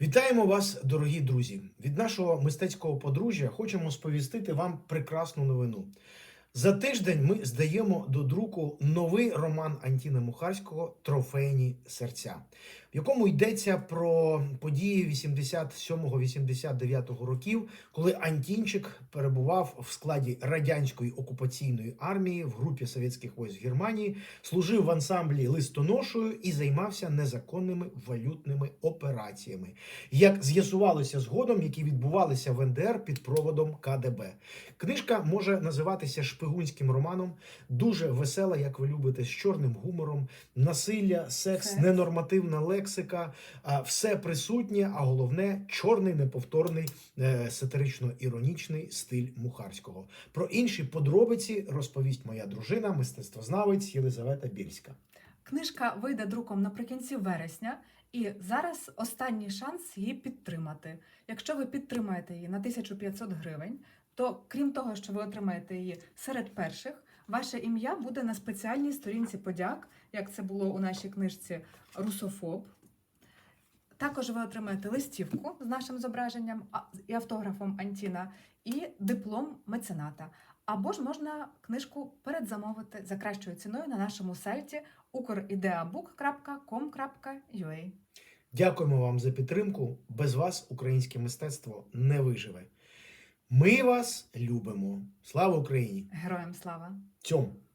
Вітаємо вас, дорогі друзі! Від нашого мистецького подружжя хочемо сповістити вам прекрасну новину. За тиждень ми здаємо до друку новий роман Антіна Мухарського Трофейні серця, якому йдеться про події 87-89 років, коли Антінчик перебував в складі радянської окупаційної армії в групі совєтських військ Германії, служив в ансамблі листоношою і займався незаконними валютними операціями, як з'ясувалося згодом, які відбувалися в НДР під проводом КДБ. Книжка може називатися шпигунським романом, дуже весела, як ви любите, з чорним гумором, насилля, секс, Секс. ненормативна лексика, а, все присутнє, а головне чорний неповторний е, сатирично-іронічний стиль Мухарського. Про інші подробиці розповість моя дружина, мистецтвознавець Єлизавета Більська. Книжка вийде друком наприкінці вересня, і зараз останній шанс її підтримати. Якщо ви підтримаєте її на 1500 гривень, то крім того, що ви отримаєте її серед перших, ваше ім'я буде на спеціальній сторінці подяк, як це було у нашій книжці Русофоб. Також ви отримаєте листівку з нашим зображенням і автографом Антіна, і диплом мецената. Або ж можна книжку передзамовити за кращою ціною на нашому сайті ukrideabook.com.ua. Дякуємо вам за підтримку. Без вас українське мистецтво не виживе. Ми вас любимо. Слава Україні! Героям слава! Цьом!